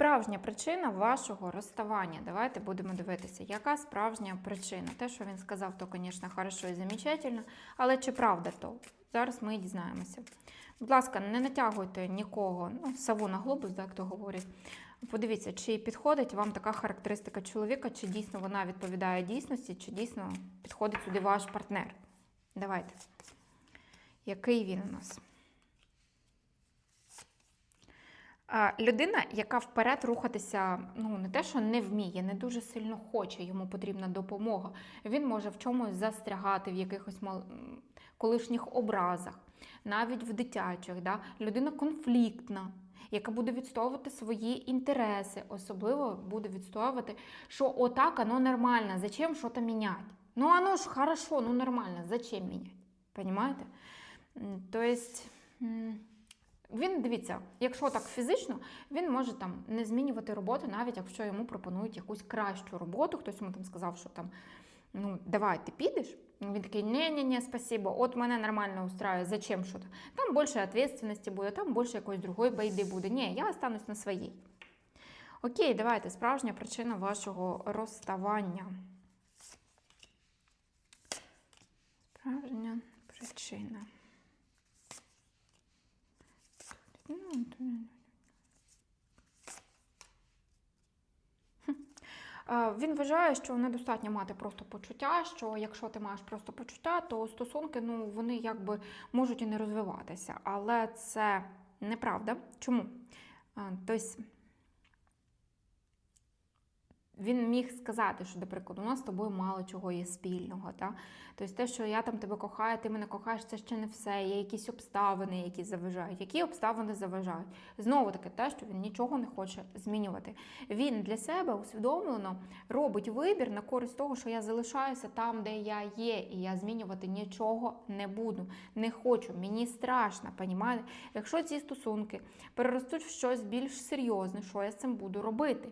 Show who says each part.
Speaker 1: Справжня причина вашого розставання. Давайте будемо дивитися, яка справжня причина. Те, що він сказав, то, звісно, хорошо і замечательно, але чи правда то? Зараз ми дізнаємося. Будь ласка, не натягуйте нікого, ну, сову на глобус, так то говорять. Подивіться, чи підходить вам така характеристика чоловіка, чи дійсно вона відповідає дійсності, чи дійсно підходить сюди ваш партнер. Давайте. Який він у нас? Людина, яка вперед рухатися, ну не те, що не вміє, не дуже сильно хоче, йому потрібна допомога. Він може в чомусь застрягати в якихось мал- колишніх образах, навіть в дитячих. Да? Людина конфліктна, яка буде відстоювати свої інтереси, особливо буде відстоювати, що отак оно нормально, зачем щось міняти? Ну оно ж хорошо, ну нормально, зачем міняти? Понимаєте? М, То. Він дивіться, якщо так фізично, він може там не змінювати роботу, навіть якщо йому пропонують якусь кращу роботу. Хтось йому там сказав, що там ну давай ти підеш. Він такий, ні ні ні спасибо, от мене нормально устраює, зачем що то Там більше відповідальності буде, там більше якоїсь другої байди буде. Ні, я останусь на своїй. Окей, давайте. Справжня причина вашого розставання. Справжня причина. Ну, то- Хм. Е, Він вважає, що недостатньо мати просто почуття, що якщо ти маєш просто почуття, то стосунки ну, вони якби можуть і не розвиватися. Але це неправда. Чому? Е, Тобто він міг сказати, що, наприклад, у нас з тобою мало чого є спільного. Та? Тобто те, що я там тебе кохаю, ти мене кохаєш, це ще не все. Є якісь обставини, які заважають. Які обставини заважають? Знову таки, те, що він нічого не хоче змінювати. Він для себе усвідомлено робить вибір на користь того, що я залишаюся там, де я є, і я змінювати нічого не буду. Не хочу, мені страшно, понімаєте? Якщо ці стосунки переростуть в щось більш серйозне, що я з цим буду робити?